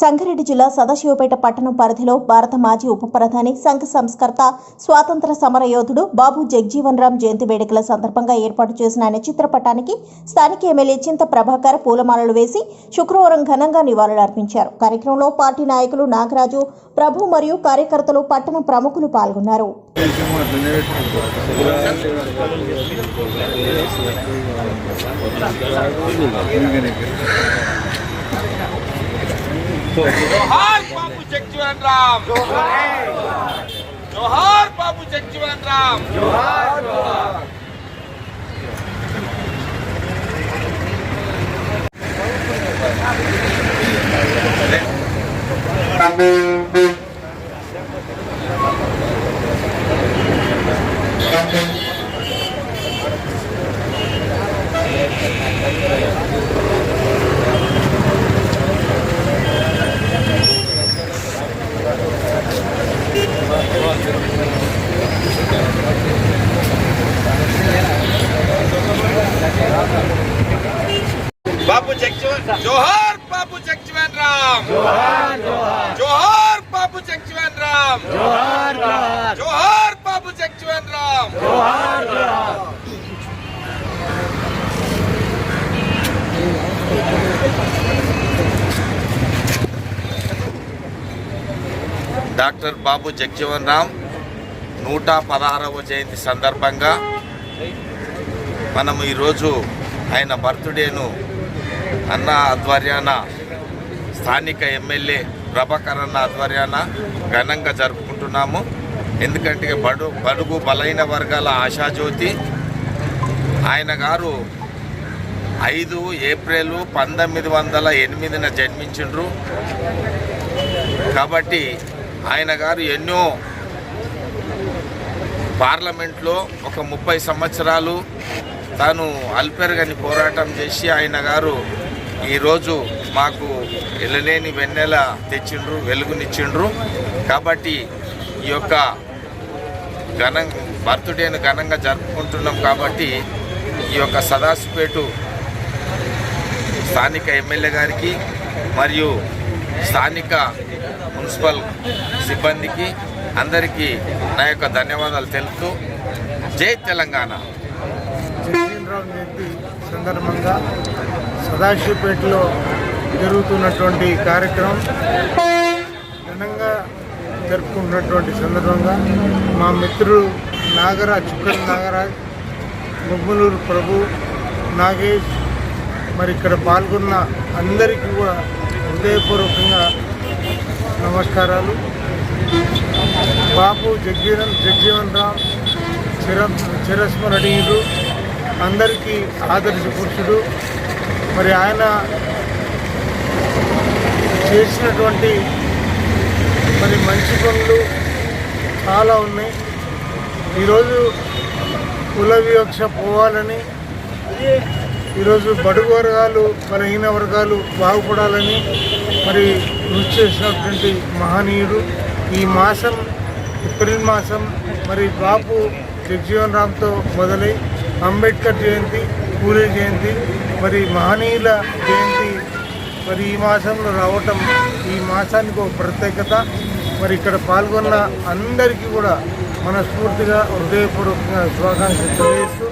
సంగారెడ్డి జిల్లా సదాశివపేట పట్టణం పరిధిలో భారత మాజీ ఉప ప్రధాని సంఘ సంస్కర్త స్వాతంత్ర సమర యోధుడు బాబు జగ్జీవన్ రామ్ జయంతి వేడుకల సందర్భంగా ఏర్పాటు చేసిన ఆయన చిత్రపటానికి స్థానిక ఎమ్మెల్యే చింత ప్రభాకర్ పూలమాలలు వేసి శుక్రవారం ఘనంగా నివాళులర్పించారు కార్యక్రమంలో పార్టీ నాయకులు నాగరాజు ప్రభు మరియు కార్యకర్తలు పట్టణ ప్రముఖులు పాల్గొన్నారు. జోహార్ బాబు జగ్జీవన్ రామ్ జోహార్ Babu Jagjivan Ram Thank you. Junction Ram జోహార్ జోహార్. జోహార్ బాబు జంక్షన్ రామ్ జోహార్ జోహార్. జోహార్ బాబు జంక్షన్ రామ్ జోహార్ జోహార్. డాక్టర్ బాబు జగ్జీవన్ రామ్ నూట పదహారవ జయంతి సందర్భంగా మనం ఈరోజు ఆయన బర్త్డేను అన్న ఆధ్వర్యాన స్థానిక ఎమ్మెల్యే ప్రభాకర్ అన్న ఆధ్వర్యాన ఘనంగా జరుపుకుంటున్నాము. ఎందుకంటే బడు బడుగు బలైన వర్గాల ఆశాజ్యోతి. ఆయన గారు ఐదు ఏప్రిల్ పంతొమ్మిది వందల ఎనిమిదిన జన్మించిండ్రు. కాబట్టి ఆయన గారు ఎన్నో పార్లమెంట్లో ఒక ముప్పై సంవత్సరాలు తాను అల్పెరగని పోరాటం చేసి ఆయన గారు ఈరోజు మాకు ఎల్లలేని వెన్నెల తెచ్చిండ్రు వెలుగునిచ్చిండ్రు. కాబట్టి ఈ యొక్క ఘన బర్త్డేను ఘనంగా జరుపుకుంటున్నాం కాబట్టి ఈ యొక్క సదాశివపేట స్థానిక ఎమ్మెల్యే గారికి మరియు స్థానిక మున్సిపల్ సిబ్బందికి అందరికీ నా యొక్క ధన్యవాదాలు తెలుపుతూ జై తెలంగాణ. సందర్భంగా సదాశివపేటలో జరుగుతున్నటువంటి కార్యక్రమం. ఘనంగా జరుపుకుంటున్నటువంటి సందర్భంగా మా మిత్రుడు నాగరాజ్ చుక్కల నాగరాజ్ ముగ్గులూరు ప్రభు నాగేష్ మరి ఇక్కడ పాల్గొన్న అందరికీ కూడా హృదయపూర్వకంగా నమస్కారాలు. బాపు జగ్జీవన్ జగ్జీవన్ రామ్ చిర చిరస్మరణీయుడు అందరికీ ఆదర్శ పురుషుడు మరి ఆయన చేసినటువంటి మరి మంచి పనులు చాలా ఉన్నాయి. ఈరోజు కుల వివక్ష పోవాలని ఈరోజు బడుగు వర్గాలు బలహీన వర్గాలు బాగుపడాలని మరి కృషి చేసినటువంటి మహనీయుడు. ఈ మాసం ఏప్రిల్ మాసం మరి బాపు జగ్జీవన్ రామ్తో మొదలై అంబేద్కర్ జయంతి పూరి జయంతి మరి మహనీయుల జయంతి మరి ఈ మాసంలో రావటం ఈ మాసానికి ఒక ప్రత్యేకత. మరి ఇక్కడ పాల్గొన్న అందరికీ కూడా మనస్ఫూర్తిగా హృదయపూర్వకంగా శుభాకాంక్షలు తెలియజేస్తూ